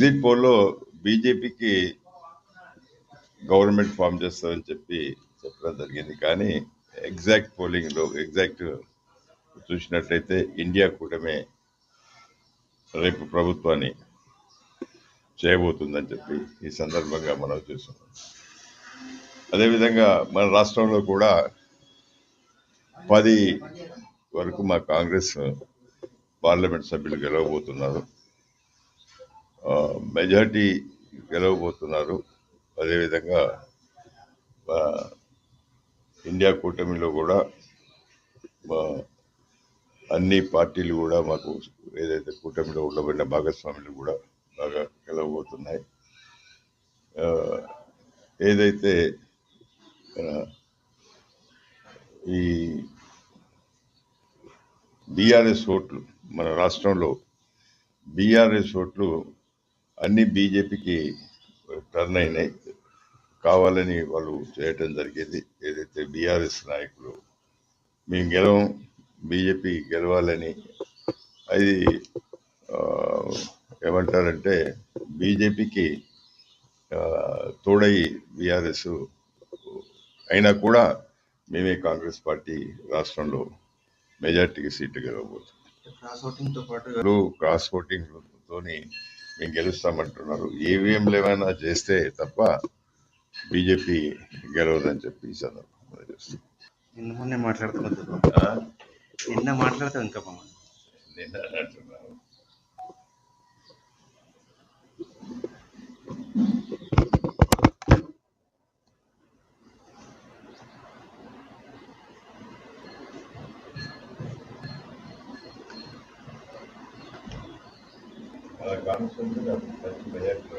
Exit పోల్లో బీజేపీకి government form చేస్తారని చెప్పి చెప్పడం జరిగింది. కానీ ఎగ్జాక్ట్ పోలింగ్లో ఎగ్జాక్ట్ చూసినట్లయితే ఇండియా కూటమే రేపు ప్రభుత్వాన్ని చేయబోతుందని చెప్పి ఈ సందర్భంగా మనం చూస్తున్నాం. అదేవిధంగా మన రాష్ట్రంలో కూడా పది వరకు మా కాంగ్రెస్ పార్లమెంట్ సభ్యులు గెలవబోతున్నారు. మెజార్టీ గెలవబోతున్నారు. అదేవిధంగా ఇండియా కూటమిలో కూడా అన్ని పార్టీలు కూడా మాకు ఏదైతే కూటమిలో ఉండబడిన భాగస్వాములు కూడా బాగా గెలవబోతున్నాయి. ఏదైతే ఈ బీఆర్ఎస్ ఓట్లు మన రాష్ట్రంలో బీఆర్ఎస్ ఓట్లు అన్ని బీజేపీకి టర్న్ అయినాయి. కావాలని వాళ్ళు చేయటం జరిగింది. ఏదైతే బీఆర్ఎస్ నాయకులు మేము గెలవం బీజేపీ గెలవాలని అది ఏమంటారంటే బీజేపీకి తోడై బీఆర్ఎస్ అయినా కూడా మేమే కాంగ్రెస్ పార్టీ రాష్ట్రంలో మెజార్టీకి సీట్లు గెలవబోతుంది క్రాస్ ఓటింగ్తో పాటు క్రాస్ ఓటింగ్ తోని మేము గెలుస్తామంటున్నారు ఈవీఎంలు ఏమైనా చేస్తే తప్ప బీజేపీ గెలవదని చెప్పి ఈ సందర్భంగా చేస్తున్నాం. నిన్న మొన్నే మాట్లాడుతున్నది ఆ? నిన్న మాట్లాడతాం ఇంకా నిన్న అంటున్నాను काम सुन रहा हूँ बजट